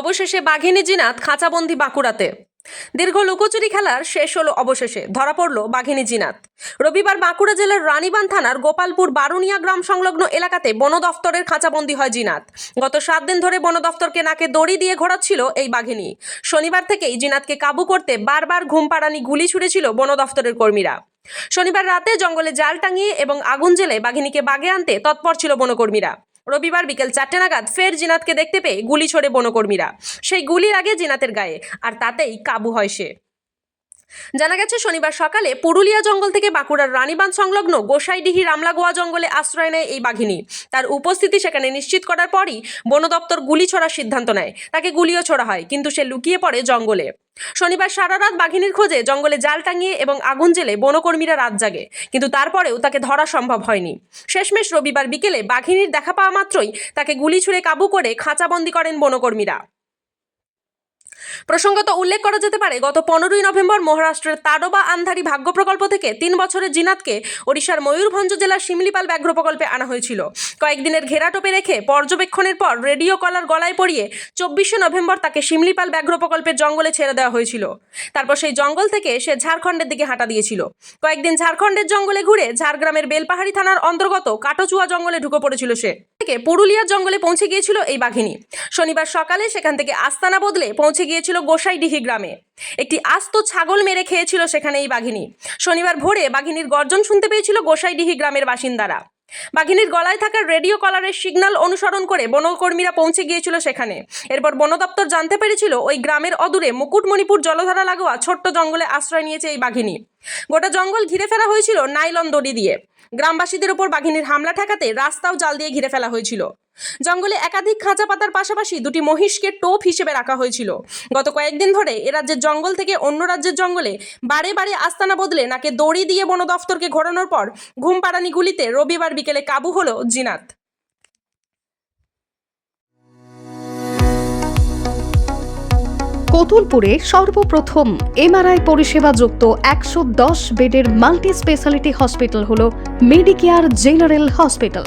অবশেষে বাঘিনী জিনাত খাঁচাবন্দি বাঁকুড়াতে। দীর্ঘ লুকোচুরি খেলার শেষ হলো অবশেষে, ধরা পড়ল বাঘিনী জিনাত। রবিবার বাঁকুড়া জেলার রানীবান থানার গোপালপুর বারুনিয়া গ্রাম সংলগ্ন এলাকাতে বন দফতরের খাঁচাবন্দি হয় জিনাত। গত সাত দিন ধরে বন দফতরকে নাকে দড়ি দিয়ে ঘোরাচ্ছিল এই বাঘিনী। শনিবার থেকেই জিনাতকে কাবু করতে বারবার ঘুম পাড়ানি গুলি ছুড়েছিল বন দফতরের কর্মীরা। শনিবার রাতে জঙ্গলে জাল টাঙিয়ে এবং আগুন জেলে বাঘিনীকে বাগে আনতে তৎপর ছিল বনকর্মীরা। রবিবার বিকেল চারটে নাগাদ ফের জিনাতকে দেখতে পেয়ে গুলি ছোড়ে বনকর্মীরা। সেই গুলির আগে জিনাতের গায়ে, আর তাতেই কাবু হয় সে। জানা গেছে, শনিবার সকালে পুরুলিয়া জঙ্গল থেকে বাঁকুড়ার রানীবাঁধ সংলগ্ন গোসাইডিহি রামলাগোয়া জঙ্গলে আশ্রয় নেয় এই বাঘিনী। তার উপস্থিতি সেখানে নিশ্চিত করার পরই বন দপ্তর গুলি ছোড়ার সিদ্ধান্ত নেয়। তাকে গুলিও ছোড়া হয়, কিন্তু সে লুকিয়ে পড়ে জঙ্গলে। শনিবার সারা রাত বাঘিনীর খোঁজে জঙ্গলে জাল টাঙিয়ে এবং আগুন জেলে বনকর্মীরা রাত জাগে, কিন্তু তারপরেও তাকে ধরা সম্ভব হয়নি। শেষমেশ রবিবার বিকেলে বাঘিনীর দেখা পাওয়া মাত্রই তাকে গুলি ছুঁড়ে কাবু করে খাঁচাবন্দি করেন বনকর্মীরা। প্রসঙ্গত উল্লেখ করা যেতে পারে, গত পনেরোই নভেম্বর মহারাষ্ট্রের তাডোবা আন্ধারি ভাগ্য প্রকল্প থেকে তিন বছরের জিনাতকে ওড়িশার ময়ূরভঞ্জ জেলার শিমলিপাল ব্যাঘ্র প্রকল্পে আনা হয়েছিল। কয়েকদিনের ঘেরাটোপে রেখে পর্যবেক্ষণের পর রেডিও কলার গলায় পরিয়ে চব্বিশে নভেম্বর তাকে শিমলিপাল ব্যাঘ্র প্রকল্পের জঙ্গলে ছেড়ে দেওয়া হয়েছিল। তারপর সেই জঙ্গল থেকে সে ঝাড়খণ্ডের দিকে হাঁটা দিয়েছিল। কয়েকদিন ঝাড়খণ্ডের জঙ্গলে ঘুরে ঝাড়গ্রামের বেলপাহাড়ি থানার অন্তর্গত কাটোচুয়া জঙ্গলে ঢুকে পড়েছিল সে। থেকে পুরুলিয়ার জঙ্গলে পৌঁছে গিয়েছিল এই বাঘিনী। শনিবার সকালে সেখান থেকে আস্তানা বদলে পৌঁছে গিয়েছিল গোসাইডিহি গ্রামে। একটি আস্ত ছাগল মেরে খেয়েছিল সেখানে এই বাঘিনী। শনিবার ভোরে বাঘিনীর গর্জন শুনতে পেয়েছিল গোসাইডিহি গ্রামের বাসিন্দারা। বাঘিনীর গলায় থাকা রেডিও কলারের সিগন্যাল অনুসরণ করে বনকর্মীরা পৌঁছে গিয়েছিল সেখানে। এরপর বন দপ্তর জানতে পেরেছিল ওই গ্রামের অদূরে মুকুটমণিপুর জলধারা লাগোয়া ছোট্ট জঙ্গলে আশ্রয় নিয়েছে এই বাঘিনী। গোটা জঙ্গল ঘিরে ফেলা হয়েছিল নাইলন দড়ি দিয়ে। গ্রামবাসীদের উপর বাঘিনীর হামলা ঠেকাতে রাস্তাও জাল দিয়ে ঘিরে ফেলা হয়েছিল। জঙ্গলে একাধিক খাঁচা পাতার পাশাপাশি দুটি মহিষকে টোপ হিসেবে রাখা হয়েছিল। গত কয়েকদিন ধরে এ রাজ্যের জঙ্গল থেকে অন্য রাজ্যের জঙ্গলে বারে বারে আস্তানা বদলে নাকে দড়ি দিয়ে বন দফতরকে ঘোরানোর পর ঘুম পাড়ানি গুলিতে রবিবার বিকেলে কাবু হল জিনাত। কতুলপুরে সর্বপ্রথম এমআরআই পরিষেবা যুক্ত একশো দশ বেডের মাল্টি স্পেশালিটি হসপিটাল হল মেডিকেয়ার জেনারেল হসপিটাল।